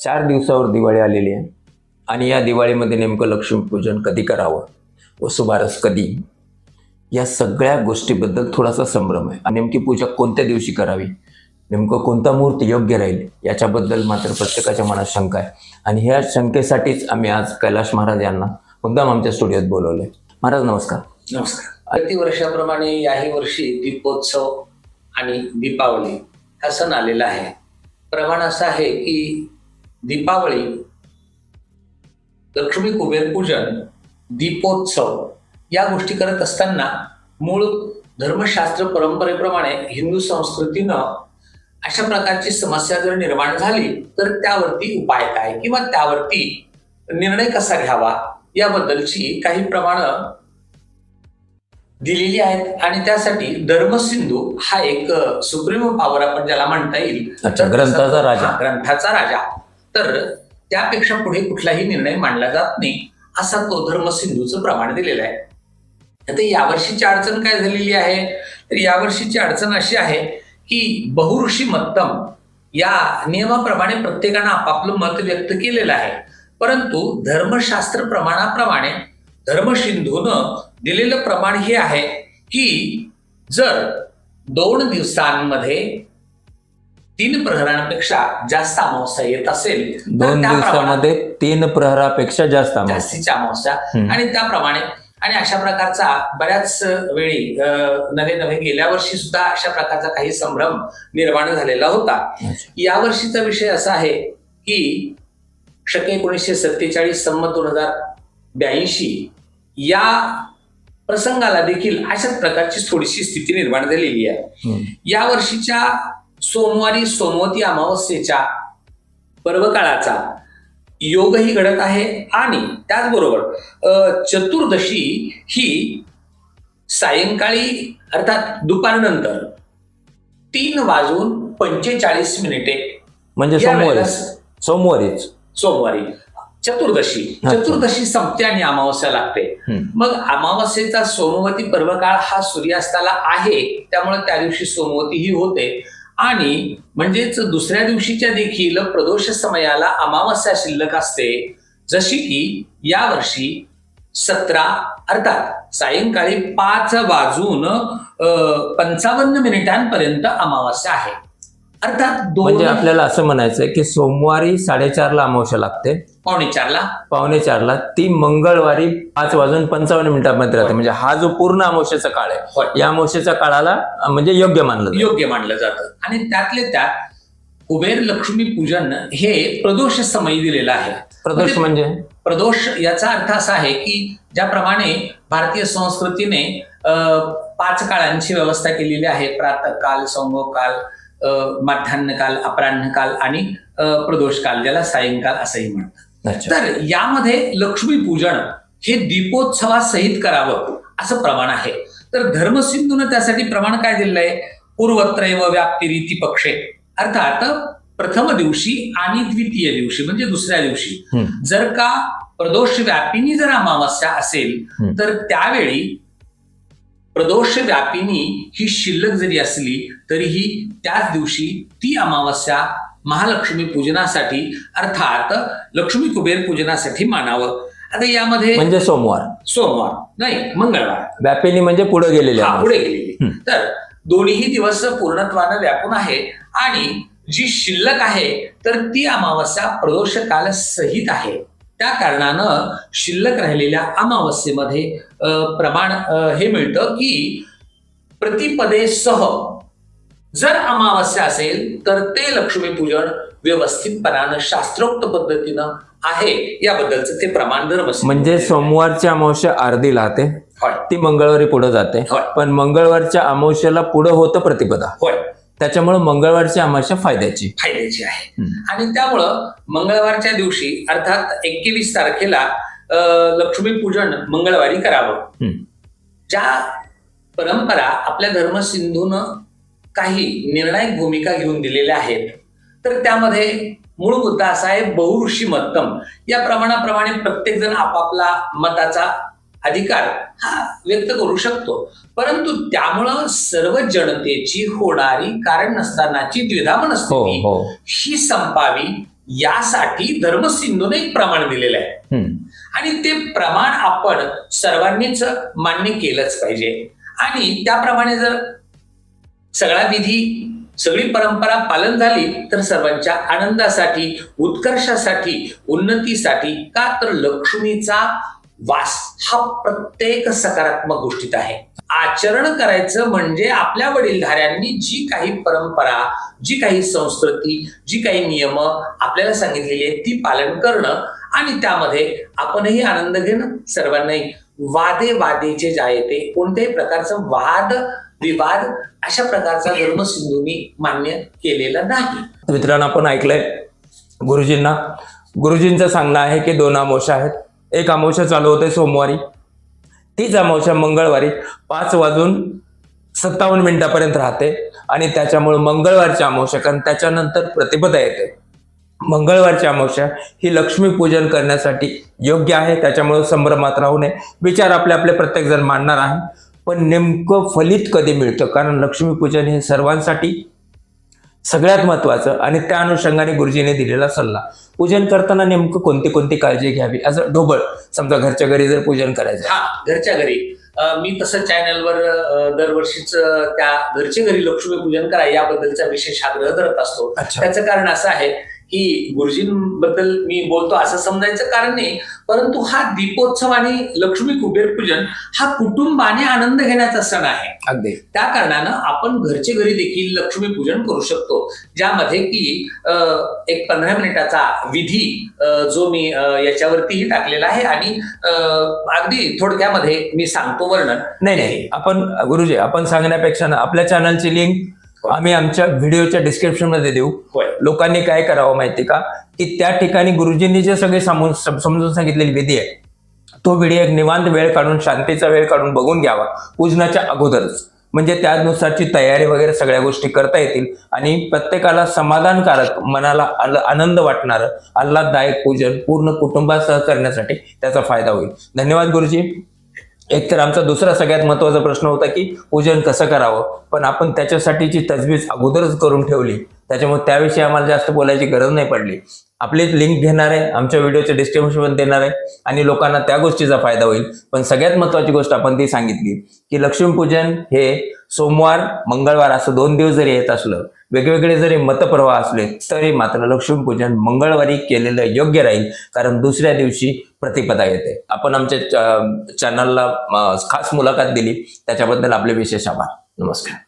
चार दिवसावर दिवाळी आलेली आहे. आणि या दिवाळीमध्ये नेमकं लक्ष्मीपूजन कधी करावं वसुबारस कधी? या सगळ्या गोष्टीबद्दल थोडासा संभ्रम आहे. आणि नेमकी पूजा कोणत्या दिवशी करावी? नेमकं कोणता मुहूर्त योग्य राहील? याच्याबद्दल मात्र प्रत्येकाच्या मनात शंका आहे. आणि ह्या शंकेसाठीच आम्ही आज कैलाश महाराज यांना मुद्दाम आमच्या स्टुडिओत बोलवले महाराज नमस्कार. नमस्कार. प्रतिवर्षाप्रमाणे याही वर्षी दीपोत्सव आणि दीपावली हा सण आलेला आहे. प्रमाण असं आहे की दीपावली लक्ष्मी कुबेर पूजन दीपोत्सव या गोष्टी करत असताना मूळ धर्मशास्त्र परंपरेप्रमाणे हिंदू संस्कृतीनं अशा प्रकारची समस्या जर निर्माण झाली तर त्यावरती उपाय काय किंवा त्यावरती निर्णय कसा घ्यावा याबद्दलची काही प्रमाणं दिलेली आहेत. आणि त्यासाठी धर्मसिंधू हा एक सुप्रीम पॉवर आपण ज्याला म्हणता येईल. ग्रंथाचा राजा. ग्रंथाचा राजा. तर त्यापेक्षा पुढे कुठलाही निर्णय मांडला जात नाही असा तो धर्म सिंधूचं प्रमाण दिलेलं आहे. आता यावर्षीची अडचण काय झालेली आहे? तर यावर्षीची अडचण अशी आहे की बहुऋषी मत्तम या नियमाप्रमाणे प्रत्येकानं आपापलं मत व्यक्त केलेलं आहे. परंतु धर्मशास्त्र प्रमाणाप्रमाणे धर्मसिंधूनं दिलेलं प्रमाण हे आहे की जर दोन दिवसांमध्ये तीन प्रहरांपेक्षा जास्त अमावस्या येत असेल दोन दिवसामध्ये तीन प्रहरापेक्षा जास्त अमावस्या. जास्तीची अमावस्या. आणि त्याप्रमाणे आणि अशा प्रकारचा बऱ्याच वेळी नवे नवे गेल्या वर्षी सुद्धा अशा प्रकारचा काही संभ्रम निर्माण झालेला होता. यावर्षीचा विषय असा आहे की शके एकोणीसशे सत्तेचाळीस संमत दोन हजार ब्याऐंशी या प्रसंगाला देखील अशाच प्रकारची थोडीशी स्थिती निर्माण झालेली आहे. या वर्षीच्या सोमवारी सोमवती अमावस्येच्या पर्वकाळाचा योगही घडत आहे आणि त्याचबरोबर चतुर्दशी ही सायंकाळी अर्थात दुपारनंतर तीन वाजून पंचेचाळीस मिनिटे. म्हणजे सोमवारी. सोमवारीच. सोमवारी. चतुर्दशी. चतुर्दशी संपते आणि अमावस्या लागते. मग अमावस्येचा सोमवती पर्वकाळ हा सूर्यास्ताला आहे त्यामुळे त्या दिवशी सोमवती ही होते. आणि म्हणजेच दुसऱ्या दिवशीच्या देखील प्रदोष समयाला अमावस्या शिल्लक असते जशी की यावर्षी सतरा अर्थात सायंकाळी पाच वाजून अं, पंचावन्न मिनिटांपर्यंत अमावस्या आहे. अर्थात म्हणजे आपल्याला असं म्हणायचंय की सोमवारी साडेचारला अमावस्या लागते. पावणे चारला? पावणे चारला. ती मंगळवारी पाच वाजून पंचावन्न मिनिटांमध्ये राहते. म्हणजे हा जो पूर्ण अमावस्याचा काळ. आहे या अमावस्याच्या काळाला म्हणजे योग्य मानलं जातं. योग्य मानलं जातं. आणि त्यातले त्यात कुबेर लक्ष्मी पूजन हे प्रदोष समयी दिलेलं आहे. प्रदोष म्हणजे प्रदोष याचा अर्थ असा आहे की ज्याप्रमाणे भारतीय संस्कृतीने पाच काळांची व्यवस्था केलेली आहे. प्रातःकाल अं, माध्यान्हकाल अपराह्नकाल आणि प्रदोष काल ज्याला सायंकाल असंही म्हणतात. तर यामध्ये लक्ष्मी पूजन हे दीपोत्सवासहित करावं असं प्रमाण आहे. तर धर्मसिंधूनं त्यासाठी प्रमाण काय दिलेलं आहे पूर्वत्रैव व्याप्ती रीती पक्षे. अर्थात प्रथम दिवशी आणि द्वितीय दिवशी म्हणजे दुसऱ्या दिवशी. जर का प्रदोष व्यापिनी जर अमावस्या असेल. तर त्यावेळी प्रदोष व्यापिनी ही शिल्लक जरी असली तरीही त्याच दिवशी ती अमावस्या महालक्ष्मी पूजनासाठी अर्थात लक्ष्मी कुबेर पूजनासाठी मानावं. आता यामध्ये म्हणजे सोमवार. सोमवार नाही मंगळवार. व्यापिनी म्हणजे पुढे गेलेले. पुढे गेलेली. तर दोन्ही दिवस पूर्णत्वानं व्यापून आहे आणि जी शिल्लक आहे तर ती अमावस्या प्रदोष काल सहित आहे. त्या कारणानं शिल्लक राहिलेल्या अमावस्येमध्ये प्रमाण हे मिळतं की प्रतिपदेसह जर अमावस्या असेल तर ते लक्ष्मीपूजन व्यवस्थितपणानं शास्त्रोक्त पद्धतीनं आहे. याबद्दलचं ते प्रमाण धर्म म्हणजे सोमवारची अमावस्या अर्धी राहते होय. ती मंगळवारी पुढे जाते. पण मंगळवारच्या अमावस्याला पुढे होतं प्रतिपदा. होय. त्याच्यामुळे मंगळवारची अमावस्या फायद्याची. फायद्याची आहे. आणि त्यामुळं मंगळवारच्या दिवशी अर्थात एकवीस तारखेला लक्ष्मीपूजन मंगळवारी करावं. ज्या परंपरा आपल्या धर्मसिंधूनं काही निर्णायक भूमिका घेऊन दिलेल्या आहेत. तर त्यामध्ये मूळ मुद्दा असा आहे बहुऋषी मत्तम. या प्रमाणाप्रमाणे प्रत्येक जण आपापला मताचा अधिकार हा व्यक्त करू शकतो. परंतु त्यामुळं सर्व जनतेची होणारी कारण नसतानाची द्विधा हो मनस्थिती हो. ही संपावी यासाठी धर्मसिंधूने एक प्रमाण दिलेलं आहे. आणि ते प्रमाण आपण सर्वांनीच मान्य केलंच पाहिजे. आणि त्याप्रमाणे जर सगळा विधी सगळी परंपरा पालन झाली तर सर्वांच्या आनंदासाठी उत्कर्षासाठी उन्नतीसाठी का तर लक्ष्मीचा वास हा प्रत्येक सकारात्मक गोष्टीत आहे. आचरण करायचं म्हणजे आपल्या वडीलधाऱ्यांनी जी काही परंपरा जी काही संस्कृती जी काही नियम आपल्याला सांगितलेली आहेत ती पालन करणं आणि त्यामध्ये आपणही आनंद घेणं सर्वांनाही. वादे वादेचे जायते कोणत्याही प्रकारचं वाद विवाद अशा प्रकारचा धर्मसिंधूंनी मान्य केलेला नाही. मित्रांनो आपण ऐकलंय गुरुजींना. गुरुजींचं सांगणं आहे की दोन अमावस्या आहेत. एक अमावस्या चालू होते सोमवारी तीच अमावस्या मंगळवारी पाच वाजून सत्तावन्न मिनिटापर्यंत राहते आणि त्याच्यामुळे मंगळवारची अमावस्या कारण त्याच्यानंतर प्रतिपदा येते. मंगळवारची अमावस्या ही लक्ष्मीपूजन करण्यासाठी योग्य आहे त्याच्यामुळे संभ्रमात राहू नये. विचार आपले आपले प्रत्येकजण मांडणार आहे. पण नेमकं फलित कधी मिळतं? कारण लक्ष्मीपूजन हे सर्वांसाठी सगळ्यात महत्वाचं आणि त्या अनुषंगाने गुरुजीने दिलेला सल्ला. पूजन करताना नेमकं कोणती कोणती काळजी घ्यावी? असं ढोबळ. समजा घरच्या घरी जर पूजन करायचं. हा घरच्या घरी. मी तसं चॅनलवर दरवर्षीच त्या घरच्या घरी लक्ष्मी पूजन करा याबद्दलचा विशेष आग्रह धरत असतो. त्याचं कारण असं आहे की गुरुजींबद्दल मी बोलतो असं समजायचं कारण नाही. परंतु हा दीपोत्सव आणि लक्ष्मी कुबेर पूजन हा कुटुंबाने आनंद घेण्याचा सण आहे. अगदी. त्या कारणानं आपण घरचे घरी देखील लक्ष्मी पूजन करू शकतो. ज्यामध्ये की एक पंधरा मिनिटाचा विधी जो मी याच्यावरतीही टाकलेला आहे आणि अगदी थोडक्यामध्ये मी सांगतो वर्णन. नाही नाही. आपण गुरुजी आपण सांगण्यापेक्षा ना आपल्या चॅनलची लिंक आम्ही आमच्या व्हिडिओच्या डिस्क्रिप्शनमध्ये देऊ लोकांनी काय करावं माहिती का? की त्या ठिकाणी गुरुजींनी जे सगळे समजून सम- समजून सांगितलेली विधी आहे तो व्हिडिओ एक निवांत वेळ काढून शांतीचा वेळ काढून बघून घ्यावा पूजनाच्या अगोदरच. म्हणजे त्यानुसारची तयारी वगैरे सगळ्या गोष्टी करता येतील आणि प्रत्येकाला समाधानकारक मनाला आनंद वाटणारं आल्हाददायक पूजन पूर्ण कुटुंबासह करण्यासाठी त्याचा फायदा होईल. धन्यवाद गुरुजी. एक तर आमचा दुसरा सगळ्यात महत्त्वाचा प्रश्न होता की पूजन कसं करावं? पण आपण त्याच्यासाठीची तजवीज अगोदरच करून ठेवली. त्याच्यामुळे त्याविषयी आम्हाला जास्त बोलायची गरज नाही पडली. आपली लिंक घेणार आहे आमच्या व्हिडिओचे डिस्क्रिप्शन देणार आहे आणि लोकांना त्या गोष्टीचा फायदा होईल. पण सगळ्यात महत्वाची गोष्ट आपण ती सांगितली की लक्ष्मीपूजन हे सोमवार मंगळवार असं दोन दिवस जरी येत असलं वेगवेगळे जरी मतप्रवाह असले तरी मात्र लक्ष्मीपूजन मंगळवारी केलेलं योग्य राहील कारण दुसऱ्या दिवशी प्रतिपदा येते. आपण आमच्या चॅनलला खास मुलाखत दिली त्याच्याबद्दल आपले विशेष आभार. नमस्कार.